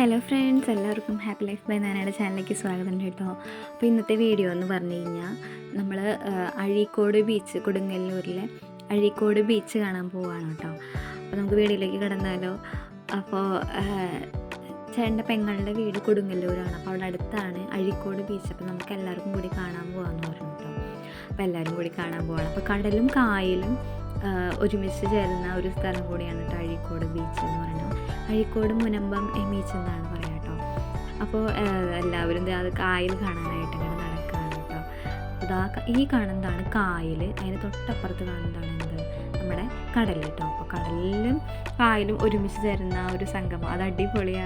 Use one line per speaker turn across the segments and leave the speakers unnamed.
Hello friends എല്ലാവർക്കും happy life by നാനയുടെ ചാനലിലേക്ക് സ്വാഗതം കേട്ടോ. അപ്പോൾ ഇന്നത്തെ വീഡിയോ എന്ന് പറഞ്ഞു കഴിഞ്ഞാൽ നമ്മൾ അഴീക്കോട് ബീച്ച് കൊടുങ്ങല്ലൂരിലെ അഴീക്കോട് ബീച്ച് കാണാൻ പോവുകയാണ് കേട്ടോ. അപ്പോൾ നമുക്ക് വീടിലേക്ക് കിടന്നാലോ. അപ്പോൾ ചേട്ടന്റെ പെങ്ങളുടെ വീട് കൊടുങ്ങല്ലൂരാണ്. അപ്പോൾ അവിടെ അടുത്താണ് അഴീക്കോട് ബീച്ച് അപ്പോൾ നമുക്ക് എല്ലാവർക്കും കൂടി കാണാൻ പോകാമെന്ന് പറഞ്ഞു കേട്ടോ. അപ്പോൾ എല്ലാവരും കൂടി കാണാൻ പോവാണ്. അപ്പോൾ കടലും കായലും ഒരുമിച്ച് ചേരുന്ന ഒരു സ്ഥലം കൂടിയാണ് കേട്ടോ അഴീക്കോട് ബീച്ച് എന്ന് പറയുന്നത്. അഴീക്കോട് മുനമ്പം ബീച്ച് എന്നാണ് പറയുക കേട്ടോ അപ്പോൾ എല്ലാവരും അത് കായൽ കാണാനായിട്ട് ഇങ്ങനെ നടക്കുകയാണ് കേട്ടോ അതാ ഈ കാണുന്നതാണ് കായൽ അതിന് തൊട്ടപ്പുറത്ത് കാണുന്നതാണ് എന്ത്? നമ്മുടെ കടൽ കേട്ടോ അപ്പോൾ കടലിലും കായലും ഒരുമിച്ച് ചേരുന്ന ഒരു സംഗമം. അത് അടിപൊളിയാ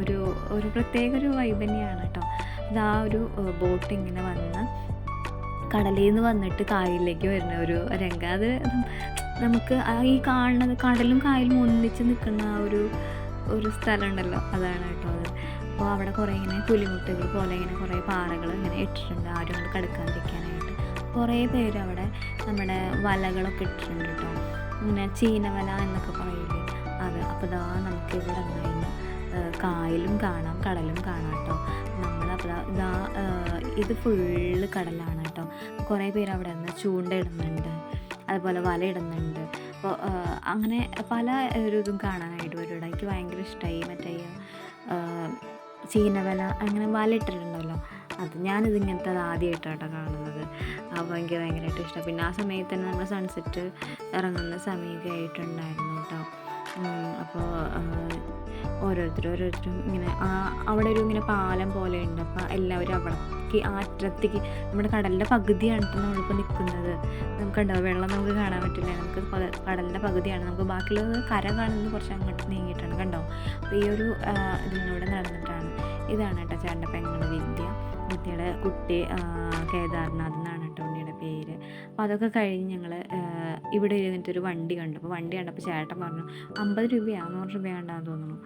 ഒരു ഒരു പ്രത്യേക ഒരു വൈബ് തന്നെയാണ് കേട്ടോ ആ ഒരു ബോട്ട് ഇങ്ങനെ വന്ന് കടലിൽ നിന്ന് വന്നിട്ട് കായലിലേക്ക് വരുന്ന ഒരു രംഗം. അത് നമുക്ക് ഈ കാണുന്നത് കടലും കായലും ഒന്നിച്ച് നിൽക്കുന്ന ആ ഒരു ഒരു സ്ഥലം ഉണ്ടല്ലോ അതാണ് കേട്ടോ അത്. അപ്പോൾ അവിടെ കുറേ ഇങ്ങനെ പുലിമുട്ടുകൾ പോലെ ഇങ്ങനെ കുറേ പാറകൾ ഇങ്ങനെ ഇട്ടിട്ടുണ്ട് ആരും കൊണ്ട് കടക്കാതിരിക്കാനായിട്ട്. കുറേ പേര് അവിടെ നമ്മുടെ വലകളൊക്കെ ഇട്ടിട്ടുണ്ട് കേട്ടോ. ഇങ്ങനെ ചീനവല എന്നൊക്കെ പറയില്ലേ? അത്. അപ്പോൾ ഇതാ നമുക്ക് ഇവിടെ കായലും കാണാം കടലും കാണാം കേട്ടോ. നമ്മളപ്പോൾ ദാ- ഇതാ ഇത് ഫുള്ള് കടലാണ് കേട്ടോ കുറേ പേര് അവിടെ നിന്ന് ചൂണ്ടയിടുന്നുണ്ട് അതുപോലെ വല ഇടുന്നുണ്ട് അപ്പോൾ അങ്ങനെ പല ഒരു ഇതും കാണാനായിട്ട് വരും ഇവിടെ എനിക്ക് ഭയങ്കര ഇഷ്ടമായി മറ്റേ ചീനവല അങ്ങനെ വല ഇട്ടിട്ടുണ്ടല്ലോ അത് ഞാനിത് ഇങ്ങനത്തെ അത് ആദ്യമായിട്ടാണ് കേട്ടോ കാണുന്നത് എനിക്ക് ഭയങ്കരമായിട്ട് ഇഷ്ടം. പിന്നെ ആ സമയത്ത് തന്നെ നമ്മൾ സൺസെറ്റ് ഇറങ്ങുന്ന സമയമൊക്കെ ആയിട്ടുണ്ടായിരുന്നു കേട്ടോ അപ്പോൾ ഓരോരുത്തരും ഓരോരുത്തരും ഇങ്ങനെ ആ അവിടെ ഒരു ഇങ്ങനെ പാലം പോലെ ഉണ്ട് അപ്പോൾ എല്ലാവരും അവിടേക്ക് ആ അറ്റത്തേക്ക് നമ്മുടെ കടലിന്റെ പകുതിയാണ് ഇപ്പോൾ നമ്മളിപ്പോൾ നിൽക്കുന്നത് നമുക്ക് കണ്ടോ വെള്ളം നമുക്ക് കാണാൻ പറ്റില്ല. നമുക്ക് കടലിന്റെ പകുതിയാണ്. നമുക്ക് ബാക്കിയുള്ളത് കര കാണുന്നത് കുറച്ച് അങ്ങോട്ട് നീങ്ങിയിട്ടാണ് കണ്ടോ? അപ്പോൾ ഈ ഒരു ഇതിനോട് നടന്നിട്ടാണ്. ഇതാണ് കേട്ടോ ചേട്ടന്റെ പെങ്ങളുടെ വിദ്യ. വിദ്യയുടെ കുട്ടി കേദാർനാഥ് എന്നാണ് കേട്ടോ പേര്. അപ്പോൾ അതൊക്കെ കഴിഞ്ഞ് ഞങ്ങൾ ഇവിടെ ഇരുന്നിട്ടൊരു വണ്ടി കണ്ടു. അപ്പോൾ വണ്ടി കണ്ടപ്പോൾ ചേട്ടൻ പറഞ്ഞു അമ്പത് രൂപയാണ് നൂറ് രൂപയാണ്ടാന്ന് തോന്നുന്നു.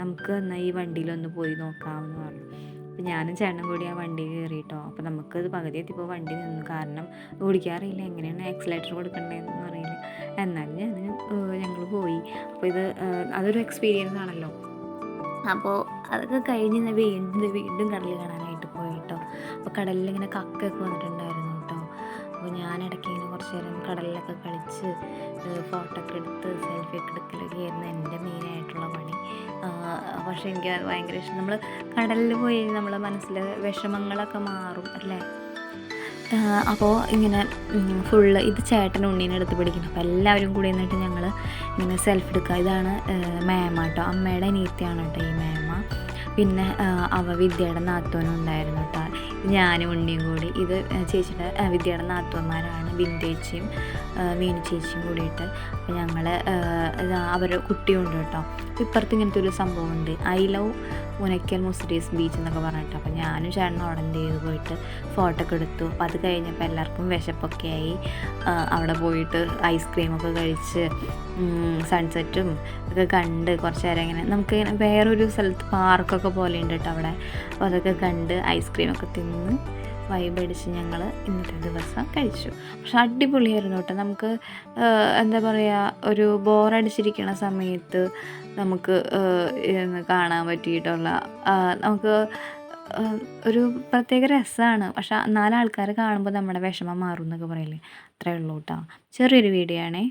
നമുക്ക് എന്നാൽ ഈ വണ്ടിയിലൊന്ന് പോയി നോക്കാമെന്ന് പറഞ്ഞു. അപ്പോൾ ഞാനും ചേട്ടനും കൂടി ആ വണ്ടി കയറിയിട്ടോ അപ്പോൾ നമുക്കത് പകുതി എത്തിയപ്പോൾ വണ്ടി നിന്നു. കാരണം ഓടിക്കാറില്ല എങ്ങനെയാണ് ആക്സിലേറ്റർ കൊടുക്കേണ്ടതെന്ന് അറിയില്ല. എന്നാലും ഞാൻ ഞങ്ങൾ പോയി. അപ്പോൾ ഇത് അതൊരു എക്സ്പീരിയൻസ് ആണല്ലോ. അപ്പോൾ അതൊക്കെ കഴിഞ്ഞ് വീണ്ടും വീണ്ടും കടൽ കാണാനായിട്ട് പോയിട്ടോ അപ്പോൾ കടലിൽ ഇങ്ങനെ കക്കൊക്കെ വന്നിട്ടുണ്ടായിരുന്നു. അപ്പോൾ ഞാൻ ഇടയ്ക്ക് ഇങ്ങനെ കുറച്ച് നേരം കടലിലൊക്കെ കളിച്ച് ഫോട്ടോ ഒക്കെ എടുത്ത് സെൽഫി ഒക്കെ എടുക്കലൊക്കെ ആയിരുന്നു എന്റെ മെയിനായിട്ടുള്ള പണി. പക്ഷേ എനിക്ക് ഭയങ്കര ഇഷ്ടം. നമ്മൾ കടലിൽ പോയി നമ്മളെ മനസ്സിൽ വിഷമങ്ങളൊക്കെ മാറും അല്ലേ? അപ്പോൾ ഇങ്ങനെ ഫുള്ള് ഇത് ചേട്ടൻ ഉണ്ണീനെ എടുത്ത് പിടിക്കണം അപ്പോൾ എല്ലാവരും കൂടി നിന്നിട്ട് ഞങ്ങൾ ഇങ്ങനെ സെൽഫ് എടുക്കുക. ഇതാണ് മേമ കേട്ടോ. അമ്മയുടെ നീത്തിയാണ് കേട്ടോ ഈ മേമ. പിന്നെ അവ വിദ്യയുടെ നാത്തോനും ഉണ്ടായിരുന്നു കേട്ടോ. ഞാനും ഉണ്ണിയും കൂടി ഇത് ചേച്ചിയുടെ വിദ്യയുടെ നാത്തോന്മാരാണ് ബിന്ദേച്ചിയും മീനു ചേച്ചിയും കൂടിയിട്ട് അപ്പോൾ ഞങ്ങൾ അവരുടെ കുട്ടിയുണ്ട് കേട്ടോ. ഇപ്പുറത്ത് ഇങ്ങനത്തെ ഒരു സംഭവമുണ്ട്. I love Munakkal Muziris beach എന്നൊക്കെ പറഞ്ഞിട്ട്. അപ്പോൾ ഞാനും ചേട്ടനും അവിടെ എന്ത് ചെയ്ത്? പോയിട്ട് ഫോട്ടോ ഒക്കെ എടുത്തു. അപ്പോൾ അത് കഴിഞ്ഞപ്പോൾ എല്ലാവർക്കും വിശപ്പൊക്കെ ആയി. അവിടെ പോയിട്ട് ഐസ്ക്രീമൊക്കെ കഴിച്ച് സൺസെറ്റും ഒക്കെ കണ്ട് കുറച്ച് നേരം ഇങ്ങനെ നമുക്ക് വേറൊരു സ്ഥലത്ത് പാർക്കൊക്കെ പോലെ ഉണ്ട് കേട്ടോ അവിടെ. അപ്പോൾ അതൊക്കെ കണ്ട് ഐസ്ക്രീമൊക്കെ തിന്ന് വൈബ് അടിച്ച് ഞങ്ങൾ ഇന്നത്തെ ദിവസം കഴിച്ചു. പക്ഷെ അടിപൊളിയായിരുന്നു കേട്ടോ. നമുക്ക് എന്താ പറയുക ഒരു ബോറടിച്ചിരിക്കുന്ന സമയത്ത് നമുക്ക് കാണാൻ പറ്റിയിട്ടുള്ള നമുക്ക് ഒരു പ്രത്യേക രസമാണ് പക്ഷെ നാലാൾക്കാർ കാണുമ്പോൾ നമ്മുടെ വിഷമം മാറും എന്നൊക്കെ പറയില്ലേ അത്രയേ ഉള്ളൂ കേട്ടോ. ചെറിയൊരു വീഡിയോ ആണേ.